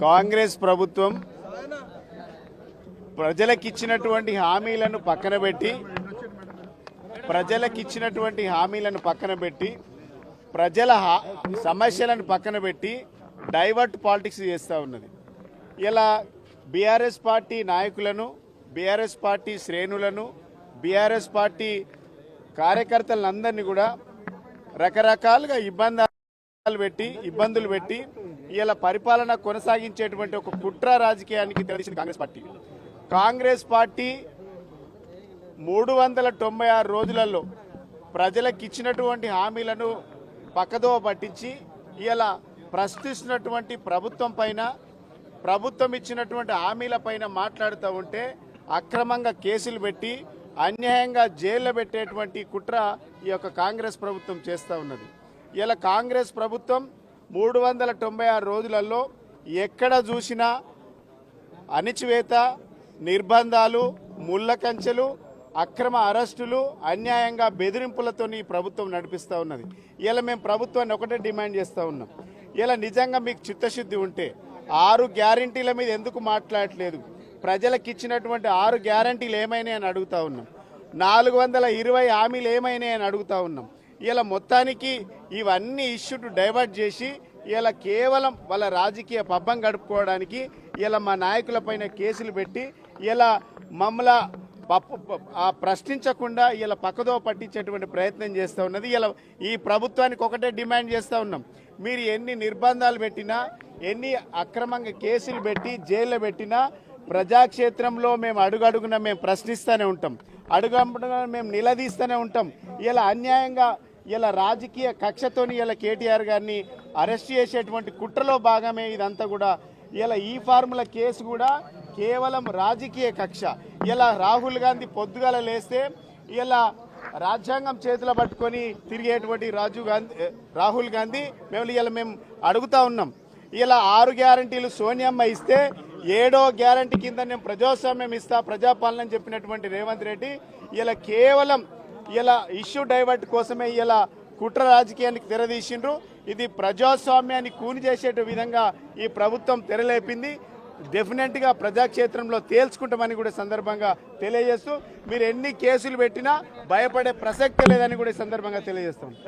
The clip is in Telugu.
కాంగ్రెస్ ప్రభుత్వం ప్రజలకిచ్చినటువంటి హామీలను పక్కన పెట్టి ప్రజలకిచ్చినటువంటి హామీలను పక్కన పెట్టి ప్రజల హా- సమస్యలను పక్కన పెట్టి డైవర్ట్ పాలిటిక్స్ చేస్తూ ఉన్నది. ఇలా బీఆర్ఎస్ పార్టీ నాయకులను బీఆర్ఎస్ పార్టీ శ్రేణులను బీఆర్ఎస్ పార్టీ కార్యకర్తలందరినీ కూడా రకరకాలుగా ఇబ్బంది పెట్టి ఇబ్బందులు పెట్టి ఇలా పరిపాలన కొనసాగించేటువంటి ఒక కుట్ర రాజకీయానికి తెలిసింది కాంగ్రెస్ పార్టీ. కాంగ్రెస్ పార్టీ మూడు వందల తొంభై ఆరు రోజులలో ప్రజలకు ఇచ్చినటువంటి హామీలను పక్కదోవ పట్టించి ఇలా ప్రశ్నిస్తున్నటువంటి ప్రభుత్వం పైన ప్రభుత్వం ఇచ్చినటువంటి హామీల పైన మాట్లాడుతూ ఉంటే అక్రమంగా కేసులు పెట్టి అన్యాయంగా జైల్లో పెట్టేటువంటి కుట్ర ఈ యొక్క కాంగ్రెస్ ప్రభుత్వం చేస్తూ ఉన్నది. ఇలా కాంగ్రెస్ ప్రభుత్వం మూడు వందల తొంభై ఆరు రోజులలో ఎక్కడ చూసినా అణిచివేత నిర్బంధాలు ముళ్ళ కంచెలు అక్రమ అరెస్టులు అన్యాయంగా బెదిరింపులతో ఈ ప్రభుత్వం నడిపిస్తూ ఉన్నది. ఇలా మేము ప్రభుత్వాన్ని ఒకటే డిమాండ్ చేస్తూ ఉన్నాం. ఇలా నిజంగా మీకు చిత్తశుద్ధి ఉంటే ఆరు గ్యారంటీల మీద ఎందుకు మాట్లాడట్లేదు? ప్రజలకు ఇచ్చినటువంటి ఆరు గ్యారంటీలు ఏమైనాయని అడుగుతా ఉన్నాం. నాలుగు వందల ఇరవై హామీలు ఏమైనాయని అడుగుతా ఉన్నాం. ఇలా మొత్తానికి ఇవన్నీ ఇష్యూటు డైవర్ట్ చేసి ఇలా కేవలం వాళ్ళ రాజకీయ పబ్బం గడుపుకోవడానికి ఇలా మా నాయకుల పైన కేసులు పెట్టి ఇలా మమ్మల పప్పు ప్రశ్నించకుండా ఇలా పక్కదో పట్టించేటువంటి ప్రయత్నం చేస్తూ ఉన్నది. ఇలా ఈ ప్రభుత్వానికి ఒకటే డిమాండ్ చేస్తూ ఉన్నాం. మీరు ఎన్ని నిర్బంధాలు పెట్టినా ఎన్ని అక్రమంగా కేసులు పెట్టి జైల్లో పెట్టినా ప్రజాక్షేత్రంలో మేము అడుగడుగున మేము ప్రశ్నిస్తూనే ఉంటాం. అడుగడుగున మేము నిలదీస్తూనే ఉంటాం. ఇలా అన్యాయంగా ఇలా రాజకీయ కక్షతోని ఇలా కేటీఆర్ గారిని అరెస్ట్ చేసేటువంటి కుట్రలో భాగమే ఇదంతా కూడా. ఇలా ఈ ఫార్ములా కేసు కూడా కేవలం రాజకీయ కక్ష. ఇలా రాహుల్ గాంధీ పొద్దుగాల లేస్తే ఇలా రాజ్యాంగం చేతిలో పట్టుకొని తిరిగేటువంటి రాజీవ్ గాంధీ రాహుల్ గాంధీ మేము ఇలా మేము అడుగుతా ఉన్నాం. ఇలా ఆరు గ్యారంటీలు సోనియమ్మ ఇస్తే ఏడో గ్యారంటీ కింద నేను ప్రజాస్వామ్యం ఇస్తా ప్రజాపాలన చెప్పినటువంటి రేవంత్ రెడ్డి ఇలా కేవలం ఇలా ఇష్యూ డైవర్ట్ కోసమే ఇలా కుట్ర రాజకీయానికి తెరదీసిండ్రు. ఇది ప్రజాస్వామ్యాన్ని కూని చేసే విధంగా ఈ ప్రభుత్వం తెరలేపింది. డెఫినెట్గా ప్రజాక్షేత్రంలో తేల్చుకుంటామని కూడా సందర్భంగా తెలియజేస్తూ మీరు ఎన్ని కేసులు పెట్టినా భయపడే ప్రసక్తి లేదని కూడా సందర్భంగా తెలియజేస్తాం.